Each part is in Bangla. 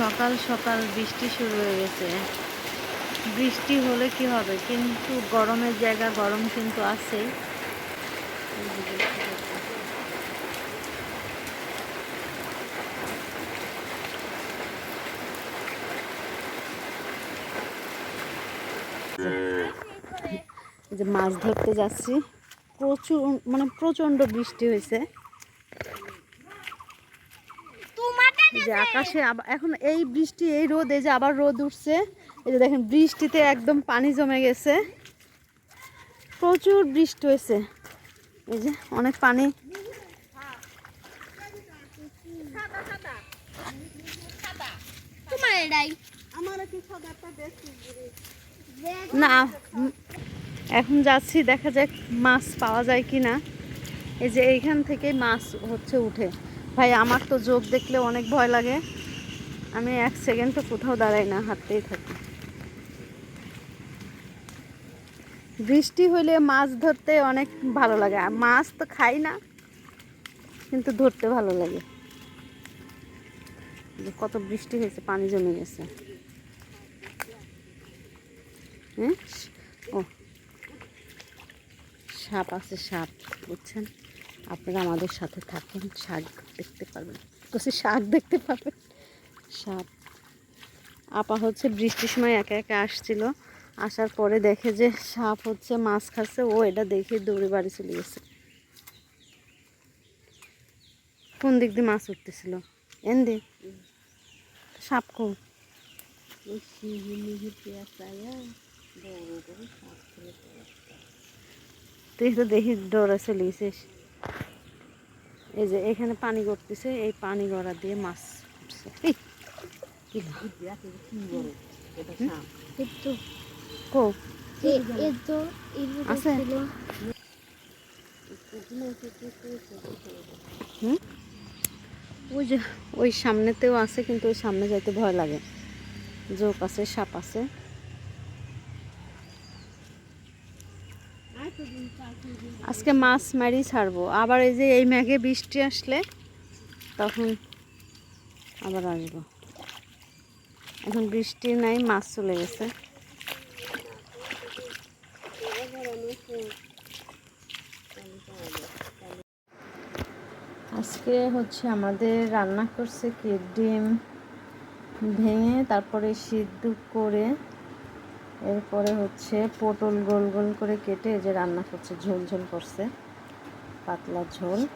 সকাল সকাল বৃষ্টি শুরু হয়ে গেছে। বৃষ্টি হলে কি হবে? কিন্তু গরমের জায়গা, গরম কিন্তু আছে যে মাছ ধরতে যাচ্ছি। প্রচুর মানে প্রচণ্ড বৃষ্টি হয়েছে এই যে আকাশে আবার এখন এই বৃষ্টি এই রোদ এই যে আবার রোদ উঠছে এই যে দেখেন বৃষ্টিতে একদম পানি জমে গেছে। প্রচুর বৃষ্টি হয়েছে। এই যে অনেক পানি। না এখন যাচ্ছি দেখা যাক মাছ পাওয়া যায় কি না এই যে এইখান থেকেই মাছ হচ্ছে উঠে। ভাই, আমার তো যোগ দেখলে অনেক ভয় লাগে। আমি এক সেকেন্ড তো কোথাও দাঁড়াই না, হাঁটতেই থাকি। বৃষ্টি হইলে মাছ ধরতে অনেক ভালো লাগে। আর মাছ তো খাই না, কিন্তু ধরতে ভালো লাগে। কত বৃষ্টি হয়েছে, পানি জমে গেছে। হ্যাঁ? ও, সাপ আছে, সাপ, বুঝছেন? আপনারা আমাদের সাথে থাকেন, শাক দেখতে পারবেন। বলছি শাক দেখতে পাবেন সাপ আপা হচ্ছে বৃষ্টির সময় একা একা আসছিল, আসার পরে দেখে যে সাপ হচ্ছে মাছ খাচ্ছে, ও এটা দেখে দৌড়ে বাড়ি চলে গেছে। কোন দিক দিয়ে মাছ উঠতেছিল? এন দি। সাপ কো তুই তো দেখি ডরে চলে গেছিস। এই যে এখানে পানি গড়তেছে এই পানি গড়া দিয়ে মাছ উঠছে আছে? ওই যে ওই সামনেতেও আছে কিন্তু ওই সামনে যাইতে ভয় লাগে। জোক আছে সাপ আছে। আজকে মাছ মারি ছাড়বো। আবার এই যে এই মেঘে বৃষ্টি আসলে তখন আবার আসব। এখন বৃষ্টি নাই, মাছ চলে গেছে। আজকে হচ্ছে আমাদের রান্না করছে কি? ডিম ভেঙে তারপরে সিদ্ধ করে এরপরে হচ্ছে পটল গোল গোল করে কেটে যে রান্না করছে, ঝোল ঝোল করছে, পাতলা ঝোল।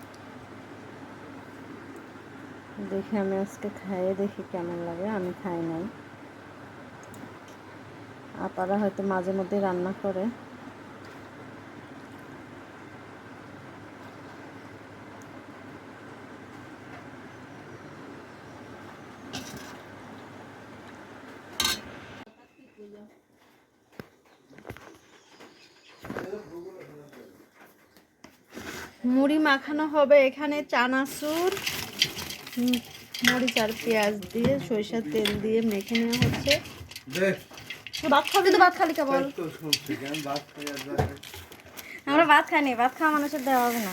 দেখে আমি আজকে খাইয়ে দেখি কেমন লাগে, আমি খাই নাই। আপারা হয়তো মাঝে মধ্যে রান্না করে। মুড়ি মাখানো হবে এখানে চানাচুর মরিচ আর পেঁয়াজ দিয়ে সরিষার তেল দিয়ে মেখে নেওয়া হচ্ছে। ভাত খাবি তো ভাত খালি কেবল। আমরা ভাত খাইনি ভাত খাওয়া মানুষের দেওয়া হবে না।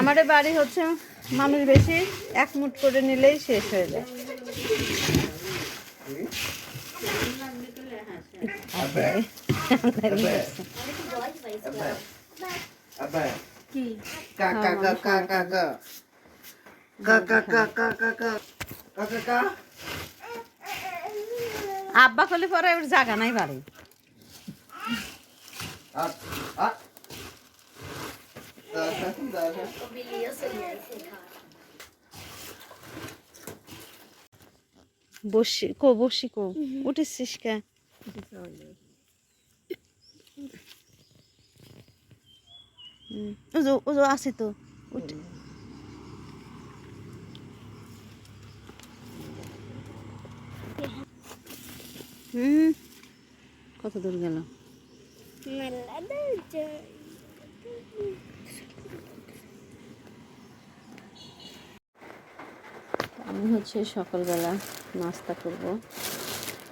আমাদের বাড়ি হচ্ছে মানুষ বেশি এক মুঠ করে নিলেই শেষ হয়ে যায়। আব্বা করলে পরে ওর জায়গা নাই বাড়ি। বসি কো বসি কো। উঠেছিস কে? হুম, ও যে ও আছে তো কত দূর গেল? আমি হচ্ছে সকালবেলা নাস্তা করব।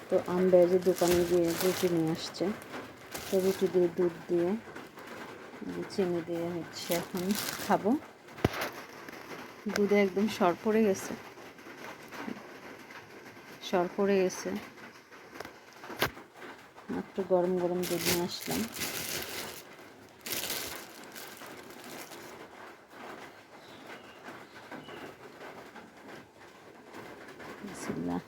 তো আমরা যে দোকানে গিয়ে রুটি নিয়ে আসছে, তো রুটি দিয়ে দুধ দিয়ে চিনি দিয়ে হচ্ছে এখন খাব। দুধে একদম সর পড়ে গেছে। সর পড়ে গেছে। একটু গরম গরম দুধ নিয়ে আসলাম। বিসমিল্লাহ।